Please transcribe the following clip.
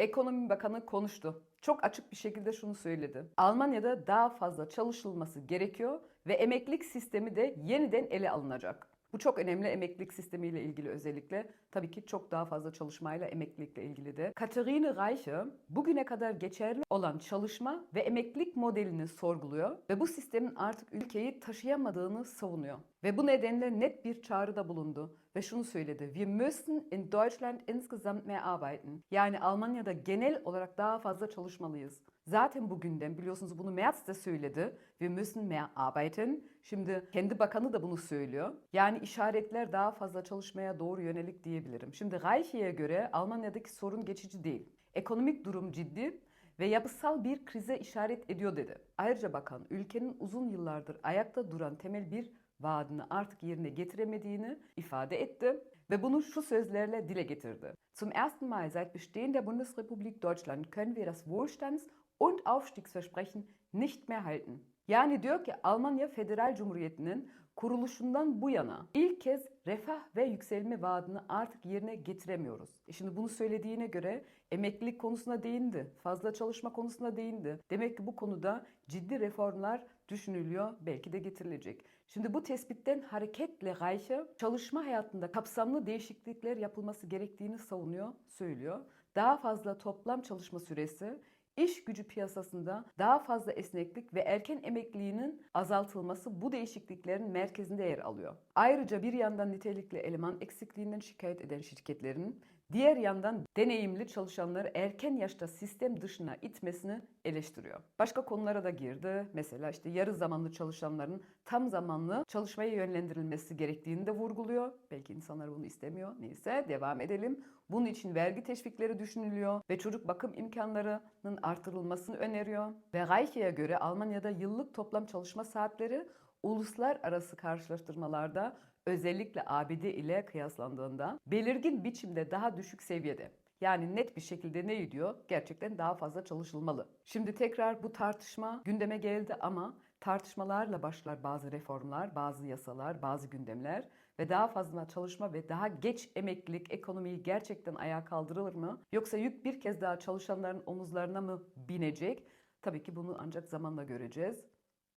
Ekonomi Bakanı konuştu. Çok açık bir şekilde şunu söyledi. Almanya'da daha fazla çalışılması gerekiyor ve emeklilik sistemi de yeniden ele alınacak. Bu çok önemli emeklilik sistemiyle ilgili özellikle. Tabii ki çok daha fazla çalışmayla emeklilikle ilgili de. Katharine Reiche bugüne kadar geçerli olan çalışma ve emeklilik modelini sorguluyor ve bu sistemin artık ülkeyi taşıyamadığını savunuyor. Ve bu nedenle net bir çağrıda bulundu ve şunu söyledi. Wir müssen in Deutschland insgesamt mehr arbeiten. Yani Almanya'da genel olarak daha fazla çalışmalıyız. Zaten bu gündem biliyorsunuz bunu Merz de söyledi. Wir müssen mehr arbeiten. Şimdi kendi bakanı da bunu söylüyor. Yani işaretler daha fazla çalışmaya doğru yönelik diyebilirim. Şimdi Reiche'ye göre Almanya'daki sorun geçici değil. Ekonomik durum ciddi ve yapısal bir krize işaret ediyor dedi. Ayrıca bakan ülkenin uzun yıllardır ayakta duran temel bir vaadini artık yerine getiremediğini ifade etti ve bunu şu sözlerle dile getirdi. Zum ersten Mal seit Bestehen der Bundesrepublik Deutschland können wir das Wohlstands- und Aufstiegsversprechen nicht mehr halten. Yani diyor ki Almanya Federal Cumhuriyeti'nin kuruluşundan bu yana ilk kez refah ve yükselme vaadini artık yerine getiremiyoruz. E şimdi bunu söylediğine göre emeklilik konusuna değindi, fazla çalışma konusuna değindi. Demek ki bu konuda ciddi reformlar düşünülüyor, belki de getirilecek. Şimdi bu tespitten hareketle Reiche çalışma hayatında kapsamlı değişiklikler yapılması gerektiğini savunuyor, söylüyor. Daha fazla toplam çalışma süresi, İş gücü piyasasında daha fazla esneklik ve erken emekliliğinin azaltılması bu değişikliklerin merkezinde yer alıyor. Ayrıca bir yandan nitelikli eleman eksikliğinden şikayet eden şirketlerin diğer yandan deneyimli çalışanları erken yaşta sistem dışına itmesini eleştiriyor. Başka konulara da girdi. Mesela işte yarı zamanlı çalışanların tam zamanlı çalışmaya yönlendirilmesi gerektiğini de vurguluyor. Belki insanlar bunu istemiyor. Neyse devam edelim. Bunun için vergi teşvikleri düşünülüyor ve çocuk bakım imkanlarının artırılmasını öneriyor. Ve Reiche'ye göre Almanya'da yıllık toplam çalışma saatleri uluslararası karşılaştırmalarda özellikle ABD ile kıyaslandığında belirgin biçimde daha düşük seviyede. Yani net bir şekilde ne diyor? Gerçekten daha fazla çalışılmalı. Şimdi tekrar bu tartışma gündeme geldi ama tartışmalarla başlar bazı reformlar, bazı yasalar, bazı gündemler ve daha fazla çalışma ve daha geç emeklilik ekonomiyi gerçekten ayağa kaldırılır mı? Yoksa yük bir kez daha çalışanların omuzlarına mı binecek? Tabii ki bunu ancak zamanla göreceğiz.